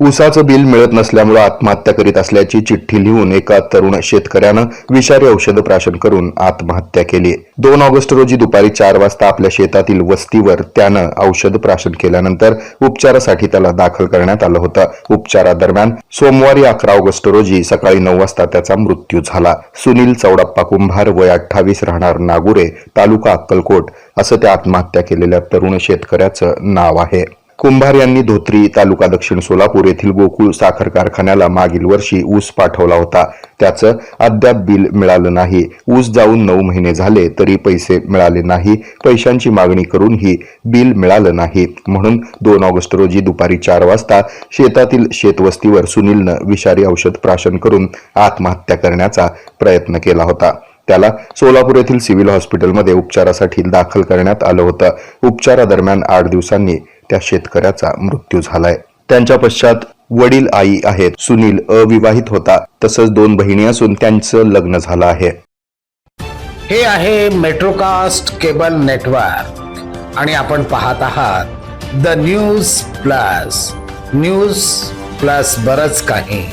ऊसाचं बिल मिळत नसल्यामुळे आत्महत्या करीत असल्याची चिठ्ठी लिहून एका तरुण शेतकऱ्यानं विषारी औषध प्राशन करून आत्महत्या केली. दोन ऑगस्ट रोजी दुपारी चार वाजता आपल्या शेतातील वस्तीवर त्यानं औषध प्राशन केल्यानंतर उपचारासाठी त्याला दाखल करण्यात आलं होतं. उपचारादरम्यान सोमवारी अकरा ऑगस्ट रोजी सकाळी नऊ वाजता त्याचा मृत्यू झाला. सुनील चौडाप्पा कुंभार वय अठ्ठावीस राहणार नागुरे तालुका अक्कलकोट असं त्या आत्महत्या केलेल्या तरुण शेतकऱ्याचं नाव आहे. कुंभार यांनी धोत्री तालुका दक्षिण सोलापूर येथील गोकुळ साखर कारखान्याला मागील वर्षी ऊस पाठवला होता. त्याचं अद्याप बिल मिळालं नाही. ऊस जाऊन नऊ महिने झाले तरी पैसे मिळाले नाही. पैशांची मागणी करूनही बिल मिळालं नाही. म्हणून दोन ऑगस्ट रोजी दुपारी चार वाजता शेतातील शेतवस्तीवर सुनीलनं विषारी औषध प्राशन करून आत्महत्या करण्याचा प्रयत्न केला होता. त्याला सोलापूर येथील सिव्हिल हॉस्पिटलमध्ये उपचारासाठी दाखल करण्यात आलं होतं. उपचारादरम्यान आठ दिवसांनी त्या शेतकऱ्याचा मृत्यू झालाय. त्यांच्या पश्चात वडील आई आहेत सुनील अविवाहित होता. तसंच दोन बहिणी असून त्यांचं लग्न झालं आहे. हे आहे मेट्रोकास्ट केबल नेटवर्क आणि आपण पाहत आहात the news plus news plus बरच काही.